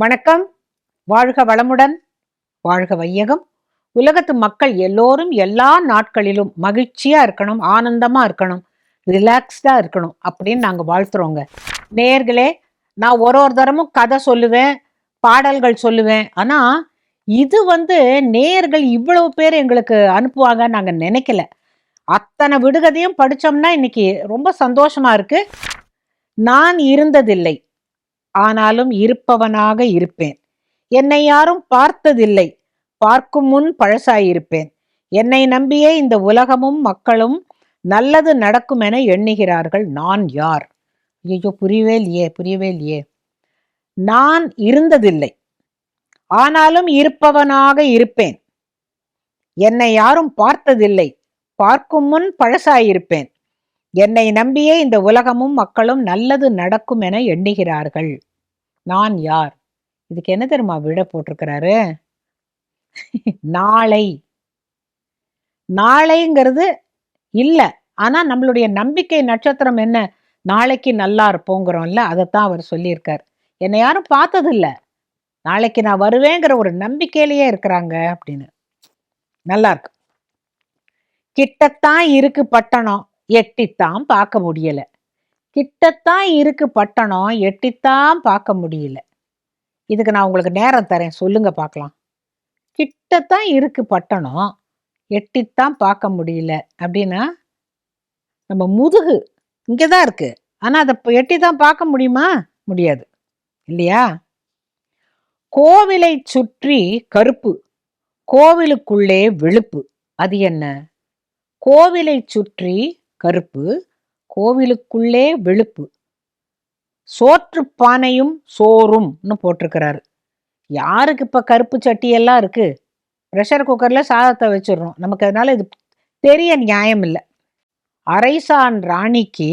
வணக்கம். வாழ்க வளமுடன் வாழ்க வையகம். உலகத்து மக்கள் எல்லோரும் எல்லா நாட்களிலும் மகிழ்ச்சியா இருக்கணும் ஆனந்தமா இருக்கணும் ரிலாக்ஸ்டா இருக்கணும் அப்படின்னு நாங்க வாழ்த்துறோங்க. நேர்களே நான் ஒரு ஒரு தரமும் கதை சொல்லுவேன் பாடல்கள் சொல்லுவேன். ஆனா இது வந்து நேர்கள் இவ்வளவு பேர் எங்களுக்கு அனுப்புவாங்க நாங்க நினைக்கல. அத்தனை விடுகதையும் படித்தோம்னா இன்னைக்கு ரொம்ப சந்தோஷமா இருக்கு. நான் இருந்ததில்லை. ஆனாலும் இருப்பவனாக இருப்பேன். என்னை யாரும் பார்த்ததில்லை. பார்க்கும் முன் பழசாயிருப்பேன். என்னை நம்பியே இந்த உலகமும் மக்களும் நல்லது நடக்கும் என எண்ணுகிறார்கள். நான் யார்? ஐயோ புரியவே இல்லையே புரியவே இல்லையே. நான் இருந்ததில்லை. ஆனாலும் இருப்பவனாக இருப்பேன். என்னை யாரும் பார்த்ததில்லை. பார்க்கும் முன் பழசாயிருப்பேன். என்னை நம்பியே இந்த உலகமும் மக்களும் நல்லது நடக்கும் என எண்ணுகிறார்கள். நான் யார்? இதுக்கு என்ன தெரியுமா விட போட்டிருக்கிறாரு? நாளை. நாளைங்கிறது இல்ல. ஆனா நம்மளுடைய நம்பிக்கை நட்சத்திரம் என்ன? நாளைக்கு நல்லா இருப்போங்கிறோம்ல அதைத்தான் அவர் சொல்லியிருக்கார். என்னை யாரும் பார்த்ததில்ல. நாளைக்கு நான் வருவேங்கிற ஒரு நம்பிக்கையிலேயே இருக்கிறாங்க அப்படின்னு. நல்லா இருக்கு. கிட்டத்தான் இருக்கு பட்டணம். எட்டித்தான் பார்க்க முடியல. கிட்டத்தான் இருக்கு பட்டணம் எட்டித்தான் பார்க்க முடியல. இதுக்கு நான் உங்களுக்கு நேரம் தரேன் சொல்லுங்க பார்க்கலாம். கிட்டத்தான் இருக்கு பட்டணம் எட்டித்தான் பார்க்க முடியல அப்படின்னா நம்ம முதுகு இங்கே தான் இருக்கு. ஆனால் அதை எட்டி தான் பார்க்க முடியுமா? முடியாது. இல்லையா? கோவிலை சுற்றி கருப்பு கோவிலுக்குள்ளே வெளுப்பு. அது என்ன? கோவிலை சுற்றி கருப்பு கோவிலுக்குள்ளே வெளுப்பு. சோற்று பானையும் சோறும்னு போட்டிருக்கிறாரு. யாருக்கு இப்போ கருப்பு சட்டியெல்லாம் இருக்குது இருக்கு? ப்ரெஷர் குக்கரில் சாதத்தை வச்சிடுறோம். நமக்கு அதனால் இது பெரிய நியாயம் இல்லை. அரைசான் ராணிக்கு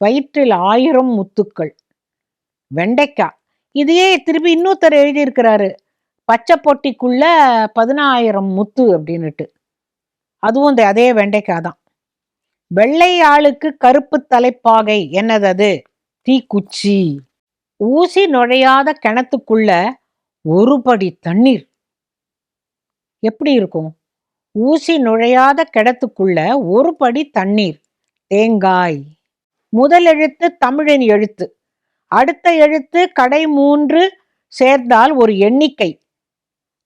வயிற்றில் ஆயிரம் முத்துக்கள். வெண்டைக்காய். இதையே திருப்பி இன்னொருத்தர் எழுதியிருக்கிறாரு. பச்சை பொட்டிக்குள்ள பதினாயிரம் முத்து அப்படின்னுட்டு. அதுவும் இந்த அதே வெண்டைக்காய் தான். வெள்ளை ஆளுக்கு கருப்பு தலைப்பாகை என்னது அது தீக்குச்சி. ஊசி நுழையாத கிணத்துக்குள்ள ஒரு படி தண்ணீர். எப்படி இருக்கும்? ஊசி நுழையாத கிணத்துக்குள்ள ஒரு படி தண்ணீர். தேங்காய். முதல் எழுத்து தமிழின் எழுத்து. அடுத்த எழுத்து கடை மூன்று சேர்ந்தால் ஒரு எண்ணிக்கை.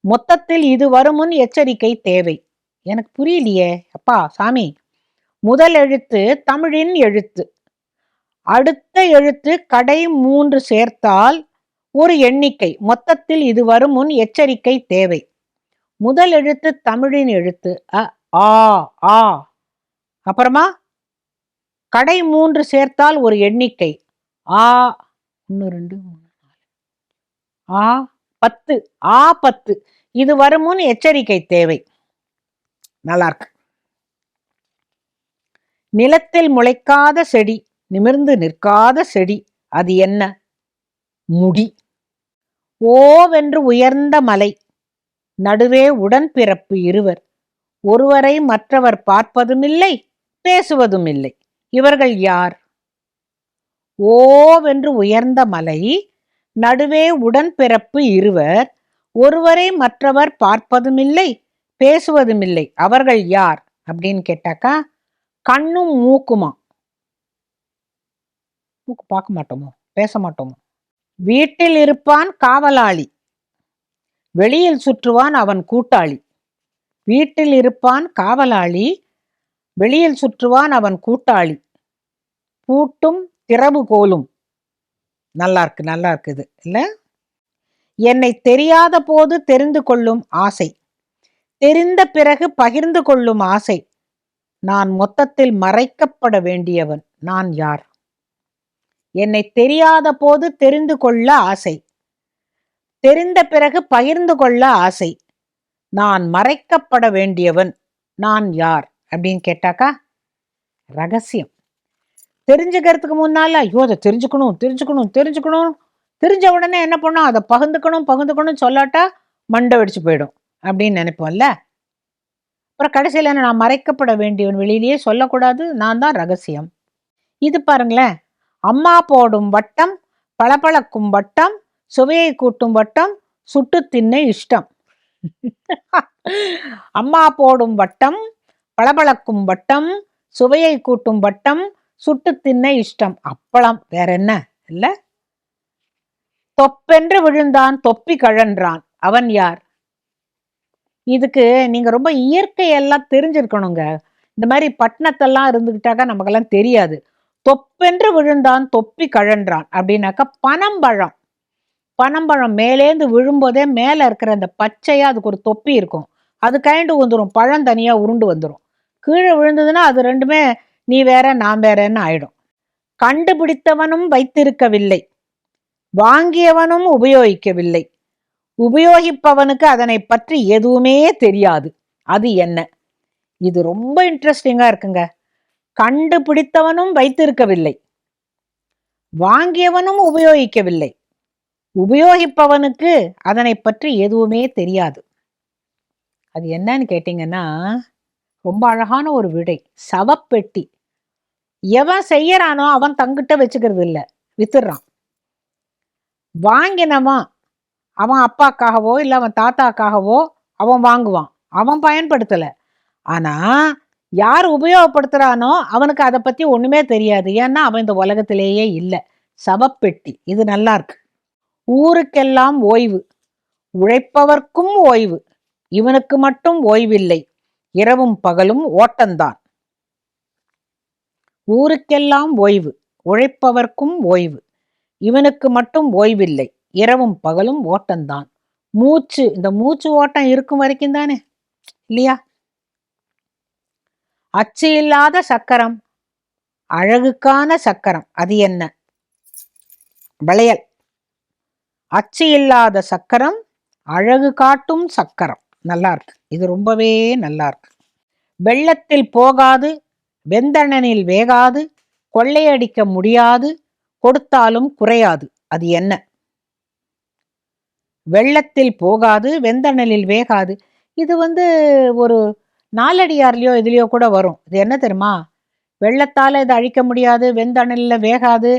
மொத்தத்தில் இது வருமுன் எச்சரிக்கை தேவை. எனக்கு புரியலையே. அப்பா சாமி. முதல் எழுத்து தமிழின் எழுத்து. அடுத்த எழுத்து கடை மூன்று சேர்த்தால் ஒரு எண்ணிக்கை. மொத்தத்தில் இது வரும் முன் எச்சரிக்கை தேவை. முதல் எழுத்து தமிழின் எழுத்து. அ ஆ ஆ. அப்புறமா கடை மூன்று சேர்த்தால் ஒரு எண்ணிக்கை. ஆ ஒன்று ரெண்டு மூணு நாலு. ஆ பத்து. ஆ பத்து. இது வரும் முன் எச்சரிக்கை தேவை. நல்லா இருக்கு. நிலத்தில் முளைக்காத செடி நிமிர்ந்து நிற்காத செடி அது என்ன? முடி. ஓவென்று உயர்ந்த மலை. நடுவே உடன்பிறப்பு இருவர். ஒருவரை மற்றவர் பார்ப்பதுமில்லை பேசுவதுமில்லை. இவர்கள் யார்? ஓவென்று உயர்ந்த மலை. நடுவே உடன்பிறப்பு இருவர். ஒருவரை மற்றவர் பார்ப்பதுமில்லை பேசுவதுமில்லை. அவர்கள் யார்? அப்படின்னு கேட்டாக்கா கண்ணும் மூக்குமா? மூக்கு பார்க்க மாட்டோமோ? பேச மாட்டோமோ? வீட்டில் இருப்பான் காவலாளி. வெளியில் சுற்றுவான் அவன் கூட்டாளி. வீட்டில் இருப்பான் காவலாளி வெளியில் சுற்றுவான் அவன் கூட்டாளி. பூட்டும் திறவுகோலும் நல்லா இருக்கு நல்லா இருக்குது இல்லை? என்னை தெரியாத போது தெரிந்து கொள்ளும் ஆசை. தெரிந்த பிறகு பகிர்ந்து கொள்ளும் ஆசை. நான் மொத்தத்தில் மறைக்கப்பட வேண்டியவன் நான் யார்? என்னை தெரியாத போது தெரிந்து கொள்ள ஆசை. தெரிந்த பிறகு பகிர்ந்து கொள்ள ஆசை. நான் மறைக்கப்பட வேண்டியவன் நான் யார்? அப்படின்னு கேட்டாக்கா ரகசியம். தெரிஞ்சுக்கிறதுக்கு முன்னால ஐயோ அதை தெரிஞ்சுக்கணும் தெரிஞ்சுக்கணும் தெரிஞ்சுக்கணும். தெரிஞ்ச உடனே என்ன பண்ணும்? அதை பகிர்ந்துக்கணும் பகிர்ந்துக்கணும் சொல்லாட்டா மண்டை வெடிச்சு போயிடும் அப்படின்னு நினைப்போம்ல? அப்புறம் கடைசியில் என்ன நான் மறைக்கப்பட வேண்டியவன் வெளியிலேயே சொல்லக்கூடாது நான் தான் ரகசியம். இது பாருங்களேன். அம்மா போடும் வட்டம் பளபளக்கும் வட்டம் சுவையை கூட்டும் வட்டம் சுட்டு தின்ன இஷ்டம். அம்மா போடும் வட்டம் பளபளக்கும் வட்டம் சுவையை கூட்டும் வட்டம் சுட்டு தின்ன இஷ்டம். அப்பளம் வேற என்ன? இல்ல? தொப்பென்று விழுந்தான் தொப்பி கழன்றான். அவன் யார்? இதுக்கு நீங்க ரொம்ப இயற்கையெல்லாம் தெரிஞ்சிருக்கணுங்க. இந்த மாதிரி பட்டணத்தெல்லாம் இருந்துகிட்டாக்கா நமக்கெல்லாம் தெரியாது. தொப்பென்று விழுந்தான் தொப்பி கழன்றான் அப்படின்னாக்கா பனம்பழம். பனம்பழம் மேலேந்து விழும்போதே மேலே இருக்கிற அந்த பச்சையா அதுக்கு ஒரு தொப்பி இருக்கும். அது கயண்டு வந்துடும் பழம் தனியாக உருண்டு வந்துடும் கீழே விழுந்ததுன்னா அது ரெண்டுமே நீ வேற நான் வேறன்னு ஆயிடும். கண்டுபிடித்தவனும் வைத்திருக்கவில்லை. வாங்கியவனும் உபயோகிக்கவில்லை. உபயோகிப்பவனுக்கு அதனை பற்றி எதுவுமே தெரியாது. அது என்ன? இது ரொம்ப இன்ட்ரெஸ்டிங்காக இருக்குங்க. கண்டுபிடித்தவனும் வைத்திருக்கவில்லை. வாங்கியவனும் உபயோகிக்கவில்லை. உபயோகிப்பவனுக்கு அதனை பற்றி எதுவுமே தெரியாது. அது என்னன்னு கேட்டீங்கன்னா ரொம்ப அழகான ஒரு விடை. சவப்பெட்டி. எவன் செய்யறானோ அவன் தங்கிட்ட வச்சுக்கிறது இல்லை வித்துடுறான். வாங்கினவன் அவன் அப்பாக்காகவோ இல்லை அவன் தாத்தாக்காகவோ அவன் வாங்குவான். அவன் பயன்படுத்தலை. ஆனால் யார் உபயோகப்படுத்துகிறானோ அவனுக்கு அதை பற்றி ஒன்றுமே தெரியாது. ஏன்னா அவன் இந்த உலகத்திலேயே இல்லை. சவப்பெட்டி. இது நல்லா இருக்கு. ஊருக்கெல்லாம் ஓய்வு. உழைப்பவர்க்கும் ஓய்வு. இவனுக்கு மட்டும் ஓய்வில்லை. இரவும் பகலும் ஓட்டந்தான். ஊருக்கெல்லாம் ஓய்வு. உழைப்பவர்க்கும் ஓய்வு. இவனுக்கு மட்டும் ஓய்வில்லை. இரவும் பகலும் ஓட்டம்தான். மூச்சு இந்த மூச்சு ஓட்டம் இருக்கும் வரைக்கும் தானே? இல்லையா? அச்சு இல்லாத சக்கரம் அழகுக்கான சக்கரம் அது என்ன? வளையல். அச்சு இல்லாத சக்கரம் அழகு காட்டும் சக்கரம். நல்லா இருக்கு இது ரொம்பவே நல்லா இருக்கு வெள்ளத்தில் போகாது வெந்தணனில் வேகாது கொள்ளையடிக்க முடியாது கொடுத்தாலும் குறையாது. அது என்ன? வெள்ளத்தில் போகாது வெந்தணலில் வேகாது. இது வந்து ஒரு நாலடியார்லையோ இதுலையோ கூட வரும். இது என்ன தெரியுமா? வெள்ளத்தால் இதை அழிக்க முடியாது வெந்தணலில் வேகாது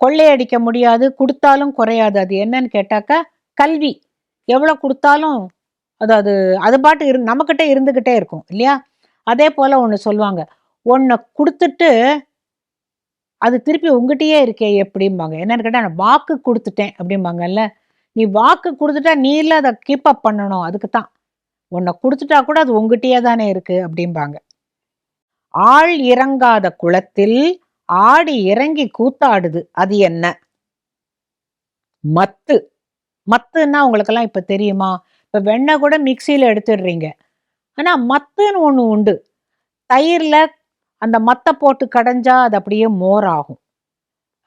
கொள்ளையடிக்க முடியாது கொடுத்தாலும் குறையாது. அது என்னன்னு கேட்டாக்கா கல்வி. எவ்வளோ கொடுத்தாலும் அது அது அது பாட்டு இரு நம்மக்கிட்ட இருந்துக்கிட்டே இருக்கும் இல்லையா? அதே போல் ஒன்று சொல்லுவாங்க. ஒன்றை கொடுத்துட்டு அது திருப்பி உங்ககிட்டயே இருக்கே எப்படிம்பாங்க. என்னன்னு கேட்டால் நான் வாக்கு கொடுத்துட்டேன் அப்படிம்பாங்கல்ல? நீ வாக்கு கொடுத்துட்டா நீ இல்லை அதை கீப் அப் பண்ணணும். அதுக்கு தான் உன்னை கொடுத்துட்டா கூட அது உங்ககிட்டயே தானே இருக்கு அப்படிம்பாங்க. ஆள் இறங்காத குளத்தில் ஆடி இறங்கி கூத்தாடுது. அது என்ன? மத்து. மத்துன்னா உங்களுக்கெல்லாம் இப்ப தெரியுமா? இப்ப வெண்ணெய் கூட மிக்சியில் எடுத்துடுறீங்க. ஆனா மத்துன்னு ஒண்ணு உண்டு. தயிர்ல அந்த மத்தை போட்டு கடைஞ்சா அது அப்படியே மோர் ஆகும்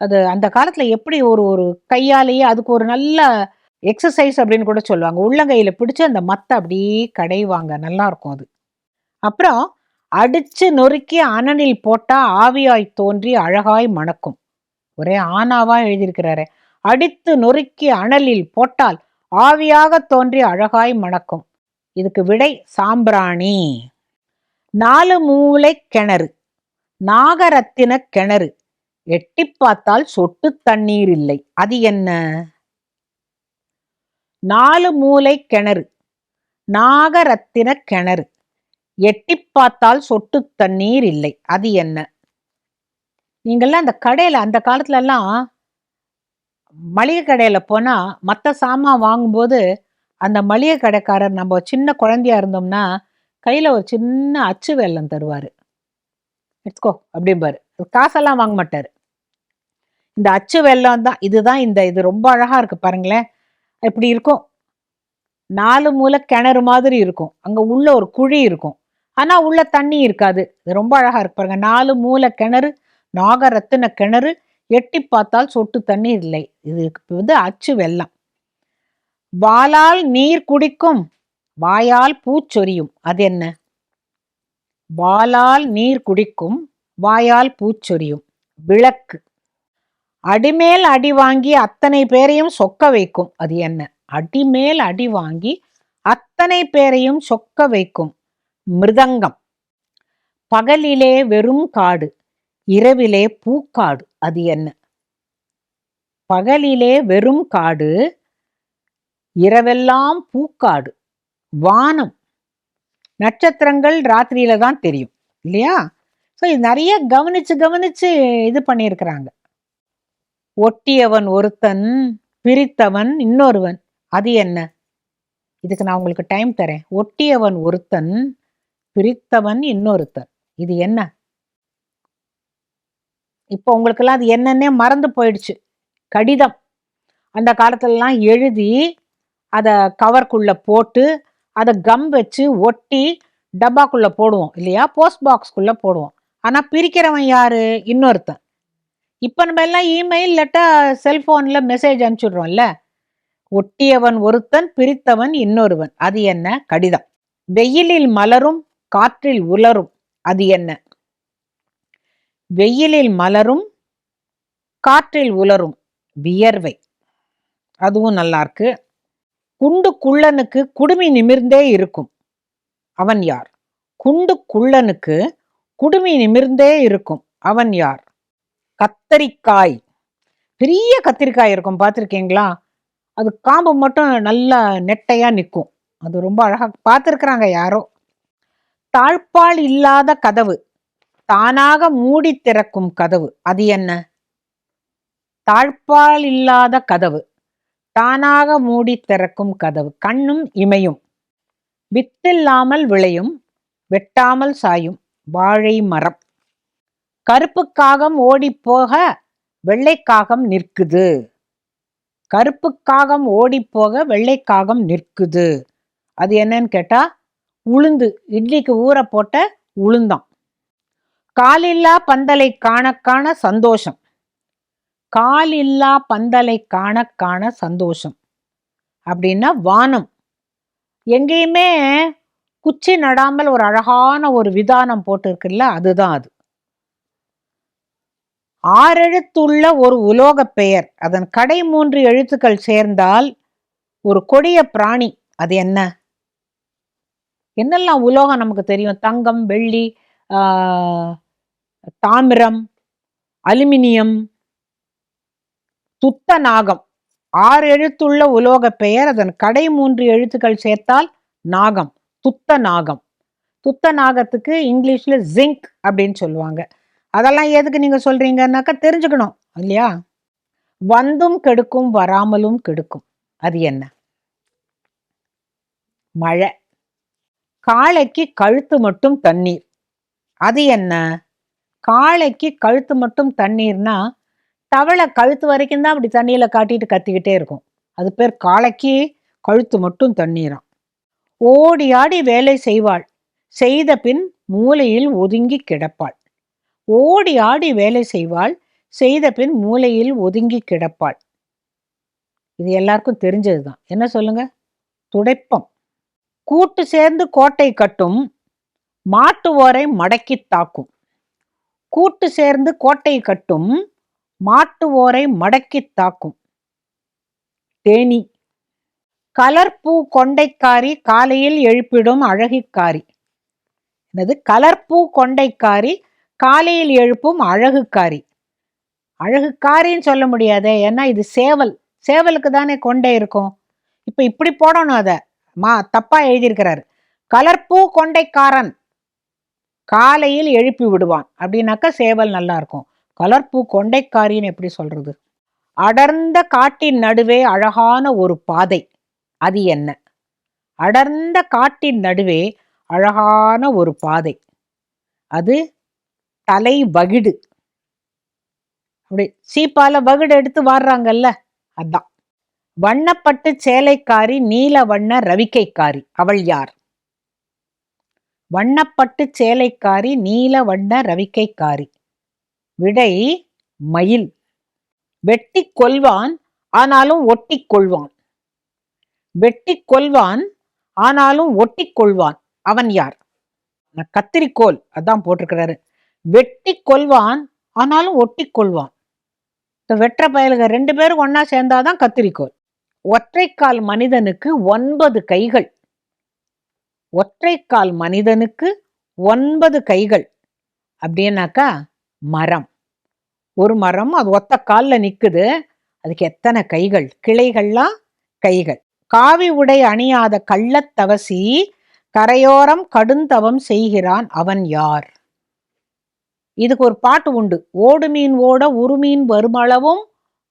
அது அந்த காலத்துல எப்படி ஒரு ஒரு கையாலேயே அதுக்கு ஒரு நல்ல எக்ஸசைஸ் அப்படின்னு கூட சொல்லுவாங்க. உள்ளங்கையில் பிடிச்சி அந்த மத்தை அப்படியே கடைவாங்க. நல்லா இருக்கும் அது. அப்புறம் அடித்து நொறுக்கி அனனில் போட்டால் ஆவியாய் தோன்றி அழகாய் மணக்கும். ஒரே ஆனாவா எழுதியிருக்கிறாரு. அடித்து நொறுக்கி அனலில் போட்டால் ஆவியாக தோன்றி அழகாய் மணக்கும். இதுக்கு விடை சாம்பிராணி. நாலு மூளை கிணறு. நாகரத்தின கிணறு. எட்டி பார்த்தால் சொட்டு தண்ணீர் இல்லை. அது என்ன? நாலு மூளை கிணறு நாகரத்தின கிணறு. எட்டி பார்த்தால் சொட்டு தண்ணீர் இல்லை. அது என்ன? நீங்கள்லாம் அந்த கடையில் அந்த காலத்துலலாம் மளிகை கடையில் போனால் மற்ற சாமான் வாங்கும்போது அந்த மளிகை கடைக்காரர் நம்ம சின்ன குழந்தையா இருந்தோம்னா கையில் ஒரு சின்ன அச்சு வெள்ளம் தருவார். எடுத்துக்கோ அப்படிம்பாரு. காசெல்லாம் வாங்க மாட்டார். இந்த அச்சு வெள்ளம் தான் இதுதான் இந்த இது ரொம்ப அழகாக இருக்குது பாருங்களேன். இப்படி இருக்கும். நாலு மூலை கிணறு மாதிரி இருக்கும். அங்க உள்ள ஒரு குழி இருக்கும். ஆனா உள்ள தண்ணி இருக்காது. இது ரொம்ப அழகா இருக்கு பாருங்க. நாலு மூலை கிணறு நாகரத்தின கிணறு எட்டி பார்த்தால் சொட்டு தண்ணீர் இல்லை. இது வந்து அச்சு வெள்ளம். வாளால் நீர் குடிக்கும் வாயால் பூச்சொரியும் அது என்ன? வாளால் நீர் குடிக்கும் வாயால் பூச்சொரியும் விளக்கு. அடிமேல் அடி வாங்கி அத்தனை பேரையும் சொக்க வைக்கும். அது என்ன? அடிமேல் அடி வாங்கி அத்தனை பேரையும் சொக்க வைக்கும். மிருதங்கம். பகலிலே வெறும் காடு இரவிலே பூக்காடு. அது என்ன? பகலிலே வெறும் காடு இரவெல்லாம் பூக்காடு. வானம். நட்சத்திரங்கள் ராத்திரியில தான் தெரியும் இல்லையா? ஸோ இது நிறைய கவனிச்சு கவனிச்சு இது பண்ணியிருக்கிறாங்க. ஒட்டியவன் ஒருத்தன் பிரித்தவன் இன்னொருவன். அது என்ன? இதுக்கு நான் உங்களுக்கு டைம் தரேன். ஒட்டியவன் ஒருத்தன் பிரித்தவன் இன்னொருத்தன். இது என்ன? இப்போ உங்களுக்கெல்லாம் அது என்னன்னே மறந்து போயிடுச்சு. கடிதம். அந்த காலத்துலலாம் எழுதி அதை கவர்க்குள்ளே போட்டு அதை கம் வச்சு ஒட்டி டப்பாக்குள்ளே போடுவோம் இல்லையா? போஸ்ட் பாக்ஸ்க்குள்ளே போடுவோம். ஆனால் பிரிக்கிறவன் யாரு? இன்னொருத்தன். இப்போ நம்ம எல்லாம் இமெயில் லெட்டா செல்ஃபோனில் மெசேஜ் அனுப்பிச்சுடுறோம்ல. ஒட்டியவன் ஒருத்தன் பிரித்தவன் இன்னொருவன். அது என்ன? கடிதம். வெயிலில் மலரும் காற்றில் உலரும். அது என்ன? வெயிலில் மலரும் காற்றில் உலரும். வியர்வை. அதுவும் நல்லா இருக்கு. குண்டு குள்ளனுக்கு குடுமி நிமிர்ந்தே இருக்கும். அவன் யார்? குண்டு குள்ளனுக்கு குடுமி நிமிர்ந்தே இருக்கும். அவன் யார்? கத்தரிக்காய். பெரிய கத்திரிக்காய் இருக்கும் பார்த்துருக்கீங்களா? அது காம்பு மட்டும் நல்லா நெட்டையா நிற்கும் அது ரொம்ப அழகா பார்த்துருக்குறாங்க யாரோ. தாழ்பால் இல்லாத கதவு தானாக மூடி திறக்கும் கதவு. அது என்ன? தாழ்பால் இல்லாத கதவு தானாக மூடி திறக்கும் கதவு. கண்ணும் இமையும் வித்தில்லாமல் விளையும் வெட்டாமல் சாயும் வாழை மரம். கருப்பு காகம் ஓடிப்போக வெள்ளைக்காகம் நிற்குது. கருப்பு காகம் ஓடிப்போக வெள்ளைக்காகம் நிற்குது. அது என்னன்னு கேட்டா உளுந்து. இட்லிக்கு ஊற போட்ட உளுந்தான் காலில்லா பந்தலை காண காண சந்தோஷம். காலில்லா பந்தலை காண காண சந்தோஷம். அப்படின்னா வானம். எங்கேயுமே குச்சி நடாமல் ஒரு அழகான ஒரு விதானம் போட்டிருக்குல்ல அதுதான் அது. ஆறெழுத்துள்ள ஒரு உலோகப் பெயர். அதன் கடை மூன்று எழுத்துக்கள் சேர்ந்தால் ஒரு கொடிய பிராணி அது என்ன? என்னெல்லாம் உலோகம் நமக்கு தெரியும்? தங்கம் வெள்ளி தாமிரம் அலுமினியம் துத்த நாகம் ஆறு எழுத்துள்ள உலோக பெயர் அதன் கடை மூன்று எழுத்துக்கள் சேர்த்தால் நாகம் துத்த நாகம் துத்த நாகத்துக்கு இங்கிலீஷில் ஜிங்க் அப்படின்னு சொல்லுவாங்க. அதெல்லாம் எதுக்கு நீங்க சொல்றீங்கன்னாக்கா தெரிஞ்சுக்கணும் இல்லையா? வந்தும் கெடுக்கும் வராமலும் கெடுக்கும். அது என்ன? மழை. காளைக்கு கழுத்து மட்டும் தண்ணீர். அது என்ன? காளைக்கு கழுத்து மட்டும் தண்ணீர்னா தவளை கழுத்து வரைக்கும் தான் அப்படி தண்ணியில் காட்டிட்டு கத்திக்கிட்டே இருக்கும். அது பேர் காளைக்கு கழுத்து மட்டும் தண்ணீராம். ஓடி ஆடி வேலை செய்வாள். செய்த பின் மூலையில் ஒதுங்கி கிடப்பாள். ஓடி ஆடி வேலை செய்வாள் செய்த பின் மூலையில் ஒதுங்கி கிடப்பாள். இது எல்லாருக்கும் தெரிஞ்சதுதான். என்ன சொல்லுங்க? துடைப்பம். கூட்டு சேர்ந்து கோட்டை கட்டும் மாட்டு ஓரை மடக்கி தாக்கும். கூட்டு சேர்ந்து கோட்டை கட்டும் மாட்டு ஓரை மடக்கி தாக்கும். தேனி. கலர்பூ கொண்டைக்காரி காலையில் எழுப்பிடும் அழகிக்காரி. என்னது? கலர்பூ கொண்டைக்காரி காலையில் எழுப்பும் அழகுக்காரி. அழகுக்காரின்னு சொல்ல முடியாதே ஏன்னா இது சேவல். சேவலுக்கு தானே கொண்டே இருக்கும். இப்போ இப்படி போடணும் அதை. மா தப்பா எழுதியிருக்கிறாரு. கலர்பூ கொண்டைக்காரன். காலையில் எழுப்பி விடுவான். அப்படின்னாக்கா சேவல் நல்லா இருக்கும். கலர்பூ கொண்டைக்காரின்னு எப்படி சொல்றது? அடர்ந்த காட்டின் நடுவே அழகான ஒரு பாதை. அது என்ன? அடர்ந்த காட்டின் நடுவே அழகான ஒரு பாதை. அது தலை வகிடு அப்படி சீப்பால வகிடு எடுத்து வாடுறாங்கல்ல அதான். வண்ணப்பட்டு சேலைக்காரி நீல வண்ண ரவிக்கைக்காரி அவள் யார்? வண்ணப்பட்டு சேலைக்காரி நீல வண்ண ரவிக்கைக்காரி. விடை மயில். வெட்டி கொள்வான் ஆனாலும் ஒட்டி கொள்வான். வெட்டி கொள்வான் ஆனாலும் ஒட்டி கொள்வான். அவன் யார்? கத்திரிக்கோல் அதான் போட்டிருக்கிறாரு. வெட்டி கொள்வான் ஆனாலும் ஒட்டி கொள்வான் இந்த வெற்ற பயலுக ரெண்டு பேரும் ஒன்னா சேர்ந்தாதான் கத்திரிக்கோள். ஒற்றைக்கால் மனிதனுக்கு ஒன்பது கைகள். ஒற்றைக்கால் மனிதனுக்கு ஒன்பது கைகள். அப்படின்னாக்கா மரம். ஒரு மரம் அது ஒத்த காலில் நிற்குது அதுக்கு எத்தனை கைகள்? கிளைகள்லாம் கைகள். காவி உடை அணியாத கள்ளத்தவசி கரையோரம் கடுந்தவம் செய்கிறான் அவன் யார்? இதுக்கு ஒரு பாட்டு உண்டு. ஓடு மீன் ஓட உருமீன் வருமளவும்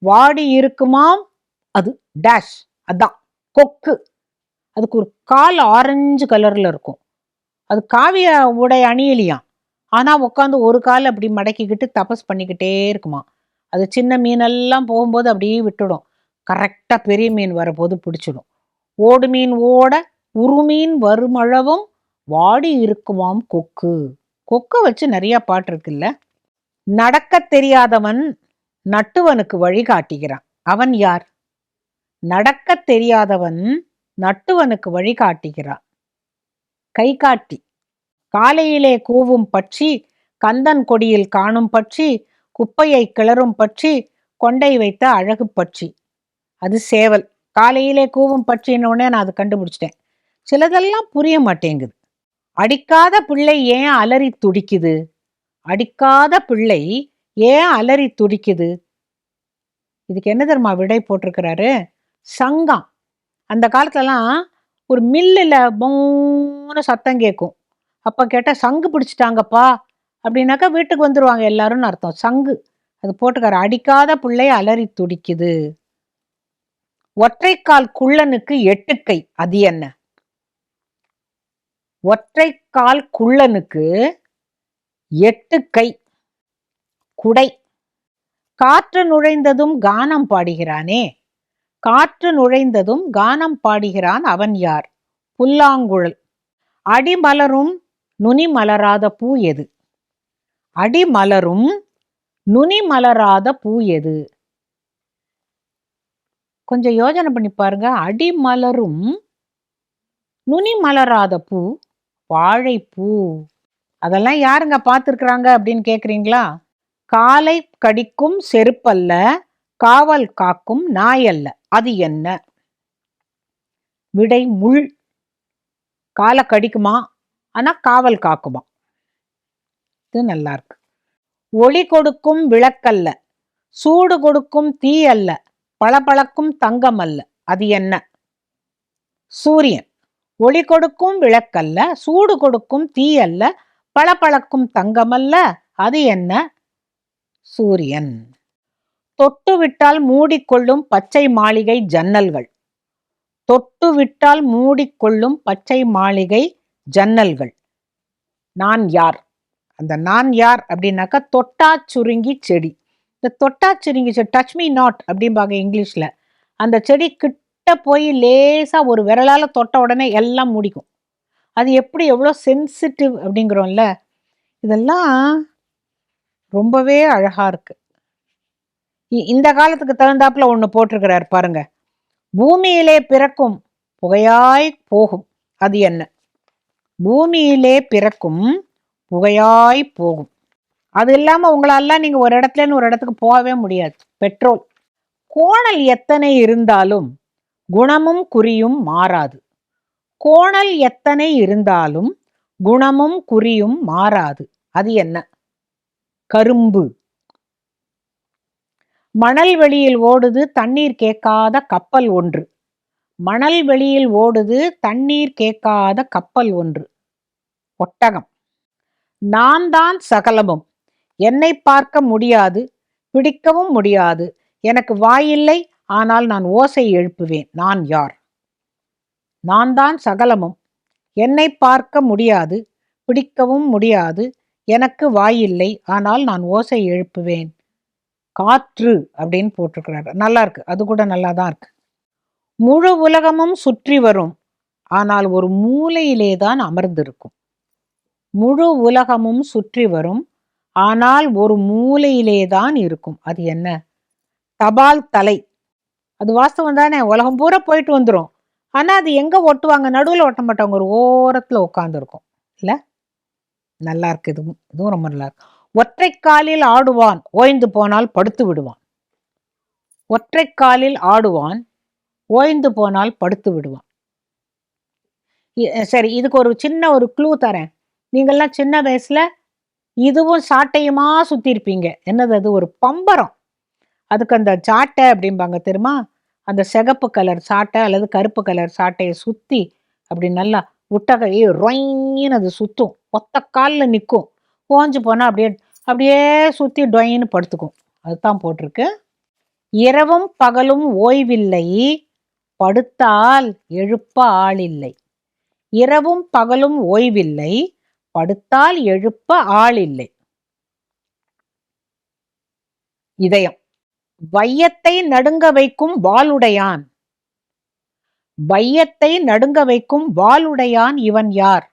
வாடி இருக்குமாம். அது டேஷ் அதான். கொக்கு. அதுக்கு ஒரு கால் ஆரஞ்சு கலரில் இருக்கும். அது காவிய உடை அணியலியாம். ஆனால் உட்காந்து ஒரு கால் அப்படி மடக்கிக்கிட்டு தபஸ் பண்ணிக்கிட்டே இருக்குமா அது சின்ன மீனெல்லாம் போகும்போது அப்படியே விட்டுடும். கரெக்டாக பெரிய மீன் வரபோது பிடிச்சிடும். ஓடு மீன் ஓட உருமீன் வருமளவும் வாடி இருக்குமாம் கொக்கு. கொக்கு வச்சு நிறைய பாட்டு இருக்குல்ல? நடக்க தெரியாதவன் நட்டுவனுக்கு வழிகாட்டுகிறான். அவன் யார்? நடக்க தெரியாதவன் நட்டுவனுக்கு வழிகாட்டுகிறான். கை காட்டி காலையிலே கூவும் பட்சி கந்தன் கொடியில் காணும் பட்சி குப்பையை கிளறும் பட்சி கொண்டை வைத்த அழகு பட்சி. அது சேவல். காலையிலே கூவும் பட்சின்னு உடனே நான் அதை கண்டுபிடிச்சிட்டேன். சிலதெல்லாம் புரிய மாட்டேங்குது. அடிக்காத பிள்ளை ஏன் அலறி துடிக்குது? அடிக்காத பிள்ளை ஏன் அலறி துடிக்குது? இதுக்கு என்ன தெரியுமா விடை போட்டிருக்கிறாரு? சங்கம். அந்த காலத்துலலாம் ஒரு மில்லில் பொன்னு சத்தம் கேட்கும். அப்போ கேட்டால் சங்கு பிடிச்சிட்டாங்கப்பா அப்படின்னாக்கா வீட்டுக்கு வந்துடுவாங்க எல்லாரும்னு அர்த்தம். சங்கு. அது போட்டுக்கார. அடிக்காத பிள்ளை அலறி துடிக்குது. ஒற்றைக்கால் குள்ளனுக்கு எட்டுக்கை. அது என்ன? ஒற்றைக்கால் குள்ளனுக்கு எட்டு கை குடை. காற்று நுழைந்ததும் கானம் பாடுகிறானே. காற்று நுழைந்ததும் கானம் பாடுகிறான் அவன் யார்? புல்லாங்குழல். அடிமலரும் நுனி மலராத பூ எது? அடிமலரும் நுனி மலராத பூ எது? கொஞ்சம் யோஜனை பண்ணி பாருங்க. அடிமலரும் நுனி மலராத பூ வாழைப்பூ. அதெல்லாம் யாருங்க பார்த்துருக்குறாங்க அப்படின்னு கேட்குறீங்களா காலை கடிக்கும் செருப்பல்ல காவல் காக்கும் நாய் அல்ல அது என்ன? விடை முள். காலை கடிக்குமா? ஆனா காவல் காக்குமா? இது நல்லா இருக்கு ஒளி கொடுக்கும் விளக்கல்ல சூடு கொடுக்கும் தீ அல்ல பளபளக்கும் தங்கம் அல்ல அது என்ன? சூரியன். ஒளி கொடுக்கும் விளக்கல்ல சூடு கொடுக்கும் தீ அல்ல பளபளக்கும் தங்கம் அல்ல அது என்ன? சூரியன். தொட்டு விட்டால் மூடிக்கொள்ளும் பச்சை மாளிகை ஜன்னல்கள். தொட்டு விட்டால் மூடிக்கொள்ளும் பச்சை மாளிகை ஜன்னல்கள். நான் யார்? அந்த நான் யார் அப்படின்னாக்கா தொட்டா சுருங்கி செடி. இந்த தொட்டா சுருங்கி செடி டச் மீ நாட் அப்படிம்பாங்க இங்கிலீஷில். அந்த செடி கிட்ட போய் லேசாக ஒரு விரலால் தொட்ட உடனே எல்லாம் முடிக்கும். அது எப்படி எவ்வளோ சென்சிட்டிவ் அப்படிங்கிறோம்ல இதெல்லாம் ரொம்பவே அழகாக இருக்குது இந்த காலத்துக்கு தகுந்தாப்புல ஒன்று போட்டிருக்கிறார் பாருங்க. பூமியிலே பிறக்கும் புகையாய் போகும். அது என்ன? பூமியிலே பிறக்கும் புகையாய் போகும். அது இல்லாமல் உங்களாலாம் நீங்கள் ஒரு இடத்துலன்னு ஒரு இடத்துக்கு போகவே முடியாது. பெட்ரோல். கோணல் எத்தனை இருந்தாலும் குணமும் குறியும் மாறாது. கோணல் எத்தனை இருந்தாலும் குணமும் குறியும் மாறாது. அது என்ன? கரும்பு. மணல் வெளியில் ஓடுது தண்ணீர் கேட்காத கப்பல் ஒன்று. மணல் வெளியில் ஓடுது தண்ணீர் கேட்காத கப்பல் ஒன்று. ஒட்டகம். நான் தான் சகலமும். என்னை பார்க்க முடியாது பிடிக்கவும் முடியாது. எனக்கு வாயில்லை ஆனால் நான் ஓசை எழுப்புவேன். நான் யார்? நான் தான் சகலமும். என்னை பார்க்க முடியாது பிடிக்கவும் முடியாது. எனக்கு வாயில்லை ஆனால் நான் ஓசை எழுப்புவேன். காற்று அப்படின்னு போட்டிருக்கிறாரு. நல்லா இருக்கு அது கூட நல்லா தான் இருக்கு. முழு உலகமும் சுற்றி வரும். ஆனால் ஒரு மூலையிலே தான் அமர்ந்திருக்கும். முழு உலகமும் சுற்றி வரும். ஆனால் ஒரு மூலையிலே தான் இருக்கும். அது என்ன? தபால் தலை. அது வாஸ்தவம் தானே? உலகம் பூரா போயிட்டு வந்துடும் ஆனால் அது எங்கே ஒட்டுவாங்க? நடுவில் ஒட்ட மாட்டாங்க. ஒரு ஓரத்தில் உட்காந்துருக்கும் இல்லை? நல்லா இருக்கு. இதுவும் இதுவும் ரொம்ப நல்லா இருக்கு. ஒற்றை காலில் ஆடுவான். ஓய்ந்து போனால் படுத்து விடுவான். ஒற்றை காலில் ஆடுவான். ஓய்ந்து போனால் படுத்து விடுவான். சரி இதுக்கு ஒரு சின்ன ஒரு க்ளூ தரேன். நீங்கள்லாம் சின்ன வயசில் இதுவும் சாட்டையுமா சுற்றிருப்பீங்க என்னது அது? ஒரு பம்பரம். அதுக்கு அந்த சாட்டை அப்படிம்பாங்க தெரியுமா? அந்த சிகப்பு கலர் சாட்டை அல்லது கருப்பு கலர் சாட்டையை சுற்றி அப்படி நல்லா உட்டகையை ரொயின்னு அது சுற்றும் ஒத்த காலில் நிற்கும் ஓஞ்சு போனால் அப்படியே அப்படியே சுற்றி டொயின்னு படுத்துக்கும். அதுதான் போட்டிருக்கு. இரவும் பகலும் ஓய்வில்லை. படுத்தால் எழுப்ப ஆளில்லை இரவும் பகலும் ஓய்வில்லை. படுத்தால் எழுப்ப ஆளில்லை. இதயம். வையத்தை நடுங்க வைக்கும் வாளுடையான். வையத்தை நடுங்க வைக்கும் வாளுடையான் இவன் யார்?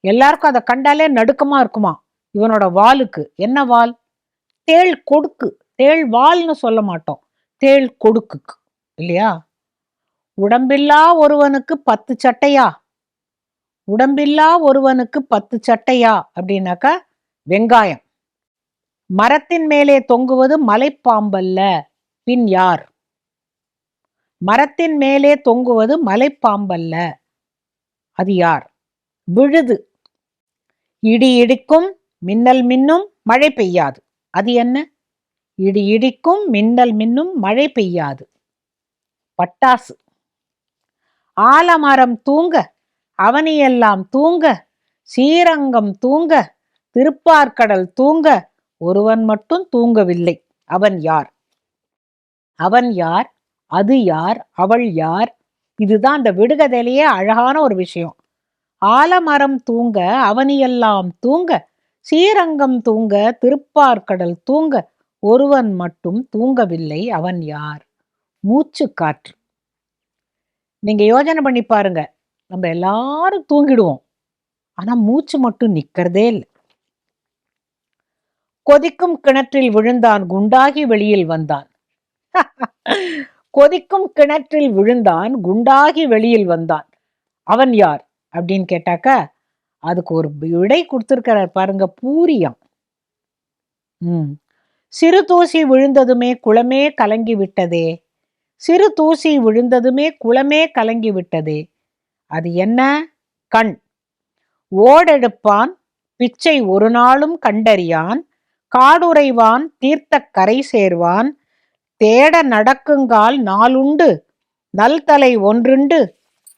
எல்லாருக்கும் அதை கண்டாலே நடுக்கமா இருக்குமா? இவனோட வாளுக்கு. என்ன வால் தேள் கொடுக்கு. தேள் வால்னு சொல்ல மாட்டோம். தேள் கொடுக்கு இல்லையா? உடம்பில்லா ஒருவனுக்கு பத்து சட்டையா? உடம்பில்லா ஒருவனுக்கு பத்து சட்டையா? அப்படின்னாக்கா வெங்காயம். மரத்தின் மேலே தொங்குவது மலைப்பாம்பல்ல. பின் யார்? மரத்தின் மேலே தொங்குவது மலைப்பாம்பல்ல. அது யார்? விழுது. இடி இடிக்கும் மின்னல் மின்னும் மழை பெய்யாது. அது என்ன? இடி இடிக்கும் மின்னல் மின்னும் மழை பெய்யாது. பட்டாசு. ஆலமரம் தூங்க அவனியெல்லாம் தூங்க சீரங்கம் தூங்க திருப்பார்கடல் தூங்க ஒருவன் மட்டும் தூங்கவில்லை. அவன் யார்? அவன் யார்? அது யார்? அவள் யார்? இதுதான் அந்த விடுகதையிலேயே அழகான ஒரு விஷயம். ஆலமரம் தூங்க அவனியெல்லாம் தூங்க ஸ்ரீரங்கம் தூங்க திருப்பார்கடல் தூங்க ஒருவன் மட்டும் தூங்கவில்லை அவன் யார்? மூச்சு காற்று. நீங்க யோஜனை பண்ணி பாருங்க. நம்ம எல்லாரும் தூங்கிடுவோம். ஆனா மூச்சு மட்டும் நிக்கிறதே இல்லை. கொதிக்கும் கிணற்றில் விழுந்தான் குண்டாகி வெளியில் வந்தான். கொதிக்கும் கிணற்றில் விழுந்தான் குண்டாகி வெளியில் வந்தான். அவன் யார் அப்படின்னு கேட்டாக்க அதுக்கு ஒரு விடை கொடுத்துருக்கிறார் பாருங்க பூரியம். ம். சிறு தூசி விழுந்ததுமே குளமே கலங்கி விட்டதே. சிறு தூசி விழுந்ததுமே குளமே கலங்கி விட்டதே. அது என்ன? கண். ஓடெடுப்பான் பிச்சை ஒரு நாளும் கண்டறியான் காடுரைவான் தீர்த்த கரை சேர்வான். தேட நடக்குங்கால் நாளுண்டு நல்தலை ஒன்றுண்டு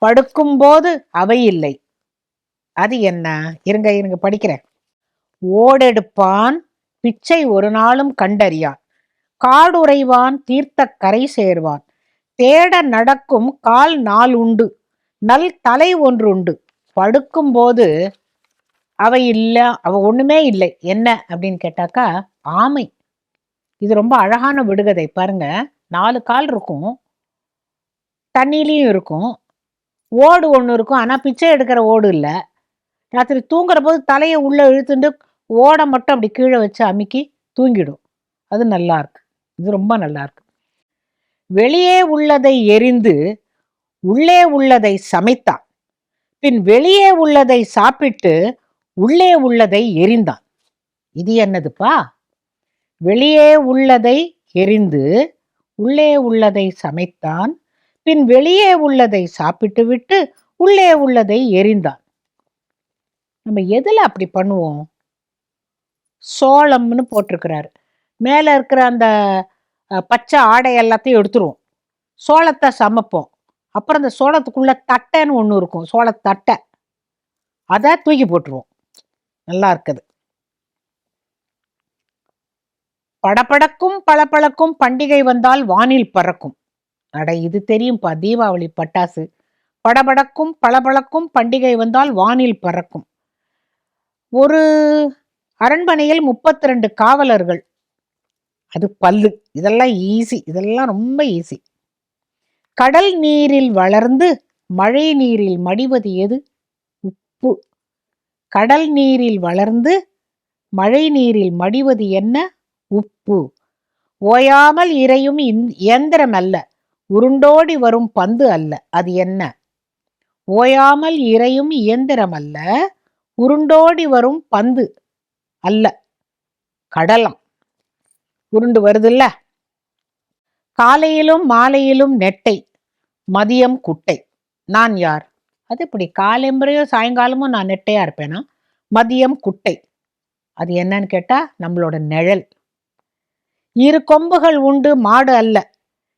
படுக்கும்போது அவை இல்லை அது என்ன? இருங்க இருங்க படிக்கிறேன். ஓடெடுப்பான் பிச்சை ஒரு நாளும் கண்டறியான். காடுரைவான் தீர்த்த கரை சேர்வான். தேட நடக்கும் கால் நாள் உண்டு நல் தலை ஒன்று உண்டு படுக்கும்போது அவ இல்லை அவ ஒண்ணுமே இல்லை. என்ன? அப்படின்னு கேட்டாக்கா ஆமை. இது ரொம்ப அழகான விடுகதை. பாருங்க. நாலு கால் இருக்கும். தண்ணிலையும் இருக்கும். ஓடு ஒன்று இருக்கும். ஆனால் பிச்சை எடுக்கிற ஓடு இல்லை. ராத்திரி தூங்குற போது தலையை உள்ளே இழுத்துட்டு ஓடை மட்டும் அப்படி கீழே வச்சு அமுக்கி தூங்கிடும். அது நல்லா இருக்கு. இது ரொம்ப நல்லா இருக்கு. வெளியே உள்ளதை எரிந்து உள்ளே உள்ளதை சமைத்தான் பின் வெளியே உள்ளதை சாப்பிட்டு உள்ளே உள்ளதை எரிந்தான். இது என்னதுப்பா? வெளியே உள்ளதை எரிந்து உள்ளே உள்ளதை சமைத்தான். பின் வெளியே உள்ளதை சாப்பிட்டு விட்டு உள்ளே உள்ளதை எரிந்தான். நம்ம எதில் அப்படி பண்ணுவோம்? சோளம்னு போட்டிருக்கிறாரு. மேலே இருக்கிற அந்த பச்சை ஆடை எல்லாத்தையும் எடுத்துருவோம். சோளத்தை சமைப்போம். அப்புறம் அந்த சோளத்துக்குள்ள தட்டைன்னு ஒன்று இருக்கும். சோளத்தட்டை. அதை தூக்கி போட்டுருவோம். நல்லா இருக்குது. படப்படக்கும் பளபளக்கும் பண்டிகை வந்தால் வானில் பறக்கும். அட இது தெரியும்ப்பா தீபாவளி பட்டாசு. படபடக்கும் பளபளக்கும் பண்டிகை வந்தால் வானில் பறக்கும். ஒரு அரண்மனையில் முப்பத்தி ரெண்டு காவலர்கள். அது பல்லு. இதெல்லாம் ஈஸி. இதெல்லாம் ரொம்ப ஈஸி. கடல் நீரில் வளர்ந்து மழை நீரில் மடிவது எது? உப்பு. கடல் நீரில் வளர்ந்து மழை நீரில் மடிவது என்ன? உப்பு. ஓயாமல் இறையும் இயந்திரம் அல்ல. உருண்டோடி வரும் பந்து அல்ல. அது என்ன? ஓயாமல் இறையும் இயந்திரம் அல்ல. உருண்டோடி வரும் பந்து அல்ல. கடலம். உருண்டு வருதுல்ல? காலையிலும் மாலையிலும் நெட்டை மதியம் குட்டை. நான் யார்? அது இப்படி காலம்பரையோ சாயங்காலமும் நான் நெட்டையாக இருப்பேனா? மதியம் குட்டை. அது என்னன்னு கேட்டால் நம்மளோட நிழல். இரு கொம்புகள் உண்டு மாடு அல்ல.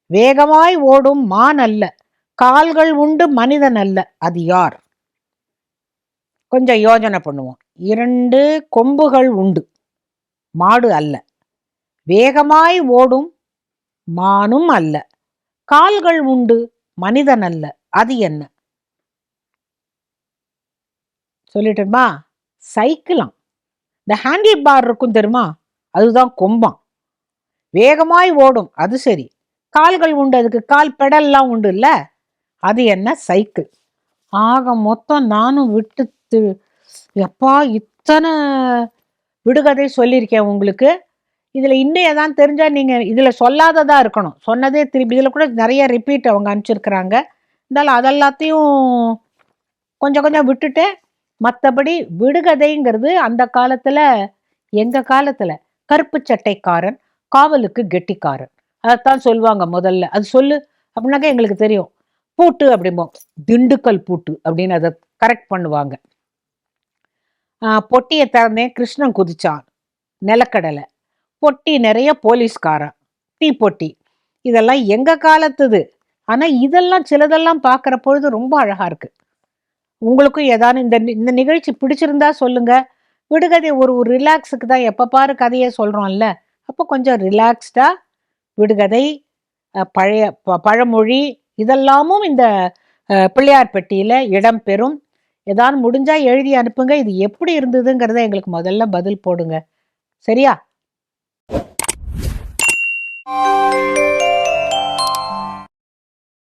வேகமாய் ஓடும் மான் அல்ல. கால்கள் உண்டு மனிதன் அல்ல. அது யார்? கொஞ்சம் யோஜனை பண்ணுவோம். இரண்டு கொம்புகள் உண்டு மாடு அல்ல. வேகமாய் ஓடும் மானும் அல்ல. கால்கள் உண்டு மனிதன் அல்ல. அது என்ன? சொல்லிட்டுமா சைக்கிளாம். இந்த ஹேண்டில் பார் இருக்கும் தெரியுமா? அதுதான் கொம்பம். வேகமாய் ஓடும் அது சரி. கால்கள் உண்டு அதுக்கு கால் பெடல்லாம் உண்டு இல்லை? அது என்ன? சைக்கிள். ஆக மொத்தம் நானும் விட்டு எப்பா இத்தனை விடுகதை சொல்லியிருக்கேன் உங்களுக்கு. இதில் இன்னும் ஏதாவது தெரிஞ்சால் நீங்கள் இதில் சொல்லாததாக இருக்கணும். சொன்னதே திருப்பி. இதில் கூட நிறைய ரிப்பீட் அவங்க அனுப்பிச்சிருக்கிறாங்க. இருந்தாலும் அதெல்லாத்தையும் கொஞ்சம் கொஞ்சம் விட்டுட்டு மற்றபடி விடுகதைங்கிறது அந்த காலத்தில் எங்கள் காலத்தில்? கருப்பு சட்டைக்காரன் காவலுக்கு கெட்டிக்காரன். அதைத்தான் சொல்லுவாங்க முதல்ல. அது சொல்லு அப்படின்னாக்கா எங்களுக்கு தெரியும். பூட்டு அப்படிம்போம். திண்டுக்கல் பூட்டு அப்படின்னு அதை கரெக்ட் பண்ணுவாங்க. பொட்டியை திறந்தேன் கிருஷ்ணன் குதிச்சான் நிலக்கடலை. பொட்டி நிறைய போலீஸ்காரன். டீ பொட்டி. இதெல்லாம் எங்க காலத்துது? ஆனா இதெல்லாம் சிலதெல்லாம் பார்க்குற பொழுது ரொம்ப அழகா இருக்கு. உங்களுக்கும் ஏதாவது இந்த இந்த நிகழ்ச்சி பிடிச்சிருந்தா சொல்லுங்க. விடுகதை ஒரு ஒரு ரிலாக்ஸுக்கு தான் எப்போ பாரு கதையை சொல்கிறோம்ல அப்போ கொஞ்சம் ரிலாக்ஸ்டா விடுகதை பழைய ப- பழமொழி இதெல்லாமும் இந்த பிள்ளையார் பெட்டியில் இடம்பெறும் ஏதாவது முடிஞ்சால் எழுதி அனுப்புங்க. இது எப்படி இருந்ததுங்கிறத எங்களுக்கு முதல்ல பதில் போடுங்க. சரியா?